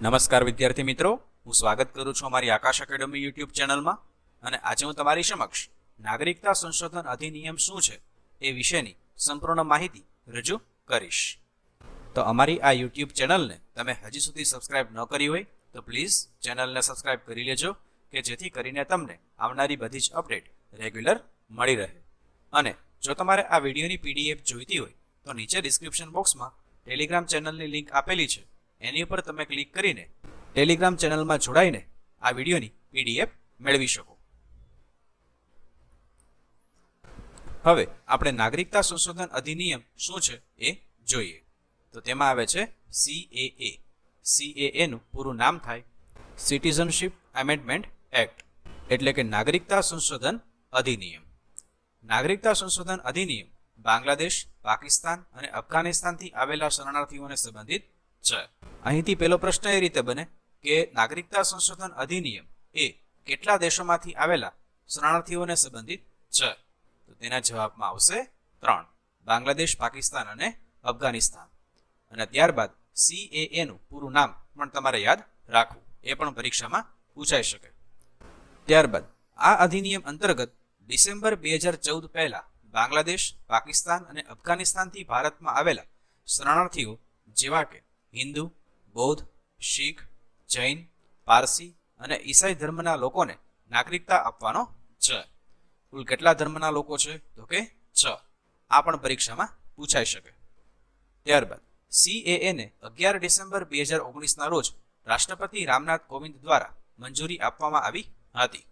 નમસ્કાર વિદ્યાર્થી મિત્રો. હું સ્વાગત કરું છું અમારી આકાશ એકેડમી યુટ્યુબ ચેનલમાં અને આજે હું તમારી સમક્ષ નાગરિકતા સંશોધન અધિનિયમ શું છે એ વિશેની સંપૂર્ણ માહિતી રજૂ કરીશ. તો અમારી આ યુટ્યુબ ચેનલને તમે હજી સુધી સબસ્ક્રાઇબ ન કરી હોય તો પ્લીઝ ચેનલને સબસ્ક્રાઇબ કરી લેજો કે જેથી કરીને તમને આવનારી બધી જ અપડેટ રેગ્યુલર મળી રહે. અને જો તમારે આ વિડીયોની પીડીએફ જોઈતી હોય તો નીચે ડિસ્ક્રિપ્શન બોક્સમાં ટેલિગ્રામ ચેનલની લિંક આપેલી છે. એની ઉપર તમે ક્લિક કરીને ટેલિગ્રામ ચેનલમાં જોડાઈને આ વિડીયોની પીડીએફ મેળવી શકો. હવે આપણે નાગરિકતા સંશોધન અધિનિયમ શું છે એ જોઈએ. તો તેમાં આવે છે સીએએ સીએએ નું પૂરું નામ થાય સિટીઝનશીપ એમેન્ડમેન્ટ એક્ટ એટલે કે નાગરિકતા સંશોધન અધિનિયમ. નાગરિકતા સંશોધન અધિનિયમ બાંગ્લાદેશ, પાકિસ્તાન અને અફઘાનિસ્તાનથી આવેલા શરણાર્થીઓને સંબંધિત છે અહીંથી પેલો પ્રશ્ન એ રીતે બને કે નાગરિકતા સંશોધન અધિનિયમ એ કેટલા દેશોમાંથી આવેલા શરણાર્થીઓને સંબંધિત છે? તો તેના જવાબમાં આવશે ત્રણ. બાંગ્લાદેશ, પાકિસ્તાન અને અફઘાનિસ્તાન. અને ત્યારબાદ સીએએ નું પૂરું નામ પણ તમારે યાદ રાખવું. એ પણ પરીક્ષામાં પૂછાઈ શકે. ત્યારબાદ આ અધિનિયમ અંતર્ગત ડિસેમ્બર બે હજાર ચૌદ પહેલા બાંગ્લાદેશ, પાકિસ્તાન અને અફઘાનિસ્તાનથી ભારતમાં આવેલા શરણાર્થીઓ જેવા કે હિન્દુ, બૌદ્ધ, શીખ, જૈન, પારસી અને ઈસાઈ ધર્મના લોકોને નાગરિકતા આપવાનો છે. કુલ કેટલા ધર્મના લોકો છે? તો કે છ. આ પણ પરીક્ષામાં પૂછાઈ શકે. ત્યારબાદ સીએએને અગિયાર ડિસેમ્બર બે હજાર ઓગણીસના રોજ રાષ્ટ્રપતિ રામનાથ કોવિંદ દ્વારા મંજૂરી આપવામાં આવી હતી.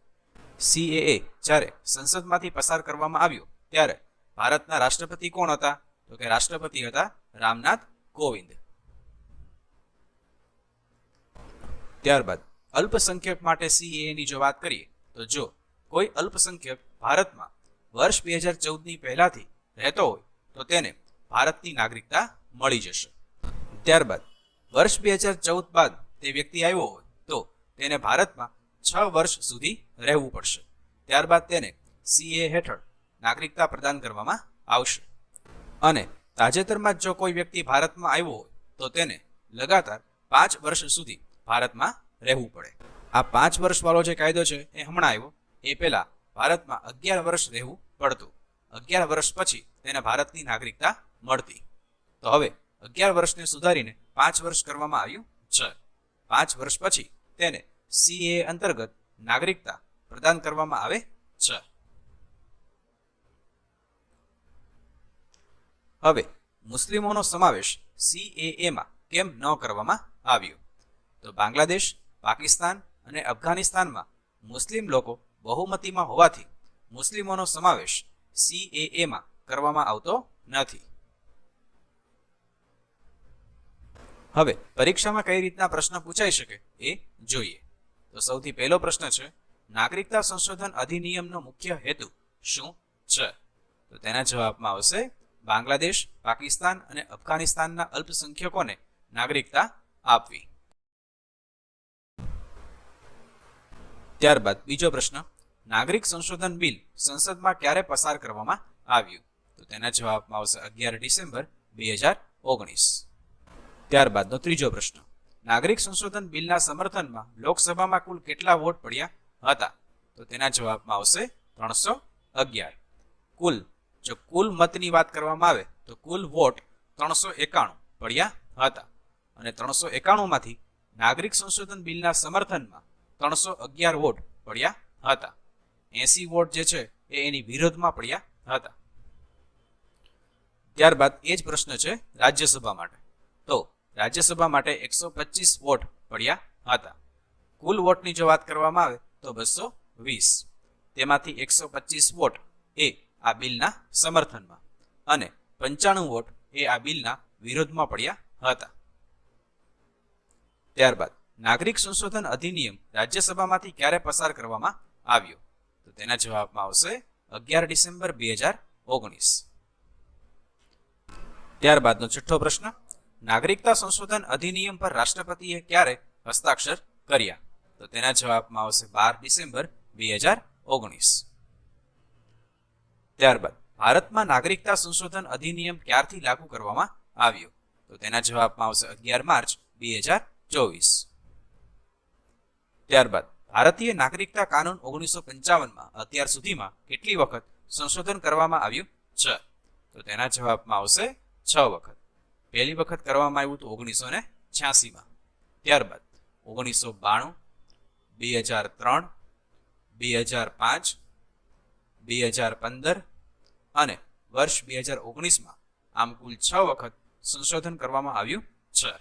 સીએએ જ્યારે સંસદમાંથી પસાર કરવામાં આવ્યો, ત્યારે ભારતના રાષ્ટ્રપતિ કોણ હતા? તો કે રાષ્ટ્રપતિ હતા રામનાથ કોવિંદ. ત્યારબાદ અલ્પસંખ્યક માટે સીએએ ની જો વાત કરીએ, તો જો કોઈ અલ્પસંખ્યક ભારતમાં વર્ષ બે હજાર ચૌદની પહેલાથી રહેતો હોય, તો તેને ભારતની નાગરિકતા મળી જશે. ત્યારબાદ વર્ષ બે હજાર ચૌદ બાદ તે વ્યક્તિ આવ્યો હોય, તો તેને ભારતમાં છ વર્ષ સુધી રહેવું પડશે. ત્યારબાદ તેને સીએ હેઠળ નાગરિકતા પ્રદાન કરવામાં આવશે. અને તાજેતરમાં જો કોઈ વ્યક્તિ ભારતમાં આવ્યો હોય, તો તેને લગાતાર પાંચ વર્ષ સુધી ભારતમાં રહેવું પડે. આ પાંચ વર્ષવાળો જે કાયદો છે, એ હમણાં આવ્યો. એ પહેલા ભારતમાં અગિયાર વર્ષ રહેવું પડતું. અગિયાર વર્ષ પછી તેને ભારતની નાગરિકતા મળતી. તો હવે અગિયાર વર્ષને સુધારીને પાંચ વર્ષ કરવામાં આવ્યું છે. પાંચ વર્ષ પછી તેને સીએ અંતર્ગત નાગરિકતા પ્રદાન કરવામાં આવે છે. હવે મુસ્લિમોનો સમાવેશ સીએએમાં કેમ ન કરવામાં આવ્યો? તો બાંગ્લાદેશ, પાકિસ્તાન અને અફઘાનિસ્તાનમાં મુસ્લિમ લોકો બહુમતીમાં હોવાથી મુસ્લિમોનો સમાવેશ સીએએમાં કરવામાં આવતો નથી. હવે પરીક્ષામાં કઈ રીતના પ્રશ્ન પૂછાઈ શકે એ જોઈએ. તો સૌથી પહેલો પ્રશ્ન છે, નાગરિકતા સંશોધન અધિનિયમનો મુખ્ય હેતુ શું છે? તો તેના જવાબમાં આવશે, બાંગ્લાદેશ, પાકિસ્તાન અને અફઘાનિસ્તાનના અલ્પસંખ્યકોને નાગરિકતા આપવી. ત્યારબાદ બીજો પ્રશ્ન, નાગરિક સંશોધન બિલ સંસદમાં ક્યારે પસાર કરવામાં આવ્યું? તો તેના જવાબમાં આવશે અગિયાર ડિસેમ્બર બે હજાર ઓગણીસ. ત્યારબાદનો ત્રીજો પ્રશ્ન, નાગરિક સંશોધન બિલના સમર્થનમાં લોકસભામાં કુલ કેટલા વોટ પડ્યા હતા? તો તેના જવાબમાં આવશે ત્રણસો અગિયાર. કુલ, જો કુલ મતની વાત કરવામાં આવે, તો કુલ વોટ ત્રણસો એકાણું પડ્યા હતા. અને ત્રણસો એકાણુંમાંથી નાગરિક સંશોધન બિલના સમર્થનમાં ત્રણસો અગિયાર વોટ પડ્યા હતા. એસી વોટ જે છે એ એની વિરોધમાં પડ્યા હતા. ત્યારબાદ એ જ પ્રશ્ન છે રાજ્યસભા માટે. તો રાજ્યસભા માટે એકસો પચીસ વોટ પડ્યા હતા. કુલ વોટની જો વાત કરવામાં આવે તો બસો વીસ. તેમાંથી એકસો પચીસ વોટ એ આ બિલના સમર્થનમાં અને પંચાણું વોટ એ આ બિલના વિરોધમાં પડ્યા હતા. ત્યારબાદ નાગરિક સંશોધન અધિનિયમ રાજ્યસભામાંથી ક્યારે પસાર કરવામાં આવ્યો? તો તેના જવાબમાં આવશે અગિયાર ડિસેમ્બર બે હજાર ઓગણીસ. ત્યારબાદનો છઠ્ઠો પ્રશ્ન, નાગરિકતા સંશોધન અધિનિયમ પર રાષ્ટ્રપતિએ ક્યારે હસ્તાક્ષર કર્યા? તો તેના જવાબમાં આવશે બાર ડિસેમ્બર બે હજાર ઓગણીસ. ત્યારબાદ, ભારતમાં નાગરિકતા સંશોધન અધિનિયમ ક્યારથી લાગુ કરવામાં આવ્યો? તો તેના જવાબમાં આવશે અગિયાર માર્ચ બે હજાર ચોવીસ. ત્યારબાદ ભારતીય નાગરિકતા કાનૂન ઓગણીસો પંચાવનમાં અત્યાર સુધીમાં કેટલી વખત સંશોધન કરવામાં આવ્યું? છે. તો તેના જવાબમાં આવશે છ વખત. પહેલી વખત કરવામાં આવ્યું તો ઓગણીસો ને છ્યાસીમાં. ત્યારબાદ ઓગણીસો બાણું, બે હજાર ત્રણ, બે હજાર પાંચ, બે હજાર પંદર અને વર્ષ બે હજાર ઓગણીસમાં આમ કુલ છ વખત સંશોધન કરવામાં આવ્યું. છે.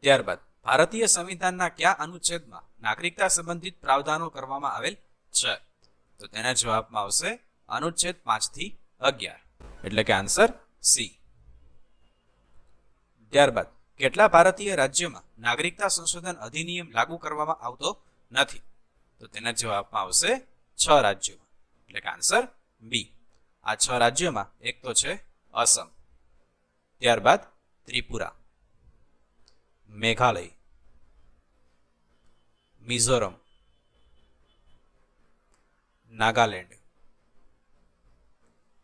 ત્યારબાદ ભારતીય સંવિધાનના કયા અનુચ્છેદમાં નાગરિકતા સંબંધિત પ્રાવધાનો કરવામાં આવેલ છે? તો તેના જવાબમાં આવશે અનુચ્છેદ પાંચથી અગિયાર. એટલે કે આન્સર સી. ત્યારબાદ, કેટલા ભારતીય રાજ્યોમાં નાગરિકતા સંશોધન અધિનિયમ લાગુ કરવામાં આવતો નથી? તો તેના જવાબમાં આવશે છ રાજ્યોમાં. એટલે કે આન્સર બી. આ છ રાજ્યોમાં એક તો છે અસમ ત્યારબાદ ત્રિપુરા. મેઘાલય. મિઝોરમ નાગાલેન્ડ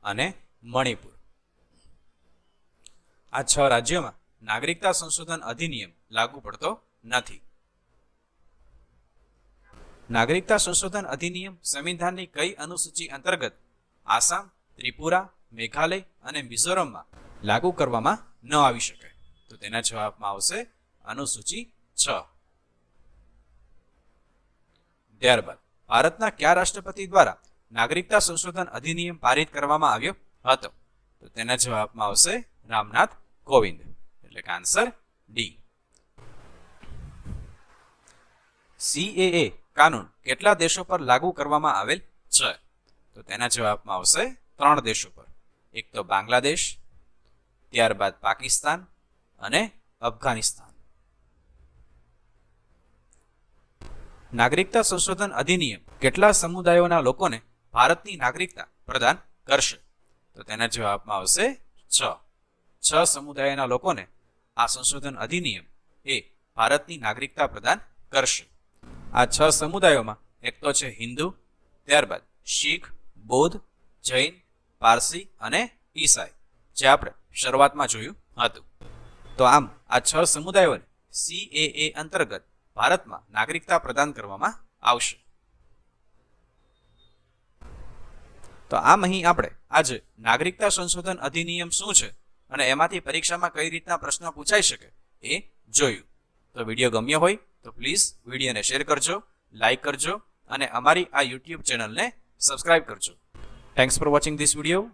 અને મણિપુર. આ છ રાજ્યોમાં નાગરિકતા સંશોધન અધિનિયમ લાગુ પડતો નથી. નાગરિકતા સંશોધન અધિનિયમ સંવિધાનની કઈ અનુસૂચિ અંતર્ગત આસામ, ત્રિપુરા, મેઘાલય અને મિઝોરમમાં લાગુ કરવામાં ન આવી શકે? તો તેના જવાબમાં આવશે અનુસૂચિ છ. ત્યારબાદ ભારતના કયા રાષ્ટ્રપતિ દ્વારા નાગરિકતા સંશોધન અધિનિયમ પારિત કરવામાં આવ્યો હતો? તો તેના જવાબમાં આવશે રામનાથ કોવિંદ. એટલે કે આન્સર ડી સીએએ કાનૂન કેટલા દેશો પર લાગુ કરવામાં આવેલ છે? તો તેના જવાબમાં આવશે ત્રણ દેશો પર. એક તો બાંગ્લાદેશ, ત્યારબાદ પાકિસ્તાન અને અફઘાનિસ્તાન. નાગરિકતા સંશોધન અધિનિયમ કેટલા સમુદાયોના લોકોને ભારતની નાગરિકતા પ્રદાન કરશે. તો તેના જવાબમાં આવશે છ. છ સમુદાયના લોકોને આ સંશોધન અધિનિયમ એ ભારતની નાગરિકતા પ્રદાન કરશે. આ છ સમુદાયોમાં એક તો છે હિન્દુ, ત્યારબાદ શીખ, બૌદ્ધ, જૈન, પારસી અને ઈસાઈ, જે આપણે શરૂઆતમાં જોયું હતું. તો આમ આ છ સમુદાયોને સીએએ અંતર્ગત ભારતમાં નાગરિકતા પ્રદાન કરવામાં આવશે. તો આમ અહીં આપણે આજે નાગરિકતા સંશોધન અધિનિયમ શું છે અને એમાંથી પરીક્ષામાં કઈ રીતના પ્રશ્ન પૂછાઈ શકે એ જોયું. તો વીડિયો ગમ્યો હોય તો પ્લીઝ વિડીયોને શેર કરજો, લાઈક કરજો અને અમારી આ યુટ્યુબ ચેનલને સબસ્ક્રાઇબ કરજો. Thanks for watching this video